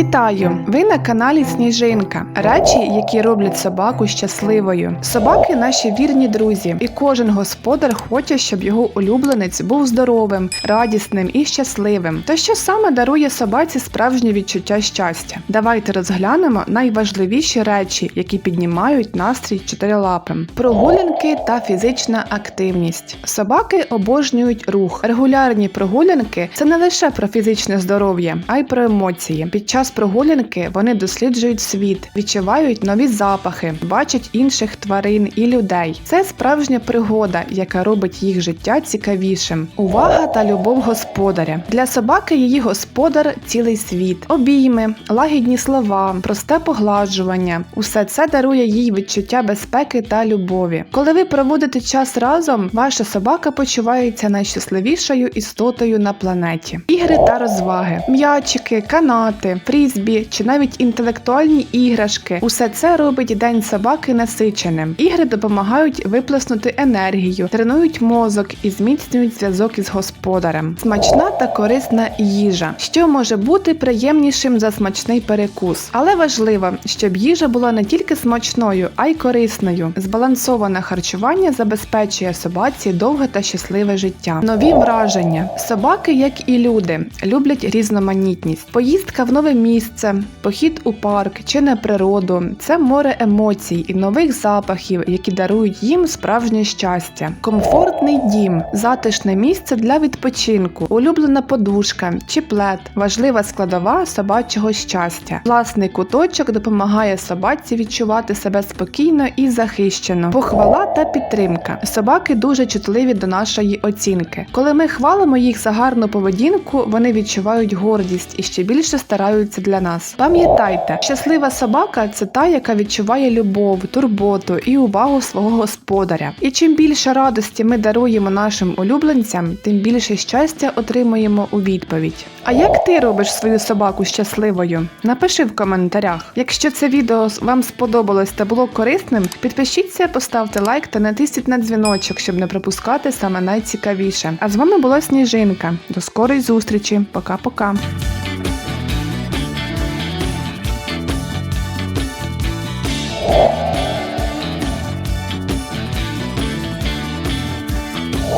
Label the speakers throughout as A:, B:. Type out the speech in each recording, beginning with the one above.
A: Вітаю! Ви на каналі Сніжинка. Речі, які роблять собаку щасливою. Собаки наші вірні друзі, і кожен господар хоче, щоб його улюбленець був здоровим, радісним і щасливим. То що саме дарує собаці справжнє відчуття щастя? Давайте розглянемо найважливіші речі, які піднімають настрій чотирилапим: прогулянки та фізична активність. Собаки обожнюють рух. Регулярні прогулянки це не лише про фізичне здоров'я, а й про емоції. Під час прогулянки вони досліджують світ, відчувають нові запахи, бачать інших тварин і людей. Це справжня пригода, яка робить їх життя цікавішим. Увага та любов господаря. Для собаки її господар цілий світ, обійми, лагідні слова, просте погладжування. Усе це дарує їй відчуття безпеки та любові. Коли ви проводите час разом, ваша собака почувається найщасливішою істотою на планеті. Ігри та розваги, м'ячики, канати, фрізбі чи навіть інтелектуальні іграшки. Усе це робить день собаки насиченим. Ігри допомагають виплеснути енергію, тренують мозок і зміцнюють зв'язок із господарем. Смачна та корисна їжа, що може бути приємнішим за смачний перекус. Але важливо, щоб їжа була не тільки смачною, а й корисною. Збалансоване харчування забезпечує собаці довге та щасливе життя. Нові враження. Собаки, як і люди, люблять різноманітність. Поїздка в нове місце, похід у парк чи на природу це море емоцій і нових запахів, які дарують їм справжнє щастя. Комфортний дім, затишне місце для відпочинку, улюблена подушка чи плед, важлива складова собачого щастя. Власний куточок допомагає собаці відчувати себе спокійно і захищено. Похвала та підтримка. Собаки дуже чутливі до нашої оцінки. Коли ми хвалимо їх за гарну поведінку, вони відчувають гордість і ще більше стараються для нас. Пам'ятайте, щаслива собака це та, яка відчуває любов, турботу і увагу свого господаря. І чим більше радості ми даруємо нашим улюбленцям, тим більше щастя отримуємо у відповідь. А як ти робиш свою собаку щасливою? Напиши в коментарях. Якщо це відео вам сподобалось та було корисним, підпишіться, поставте лайк та натисніть на дзвіночок, щоб не пропускати саме найцікавіше. А з вами була Сніжинка. До скорої зустрічі. Пока-пока.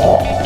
A: Oh.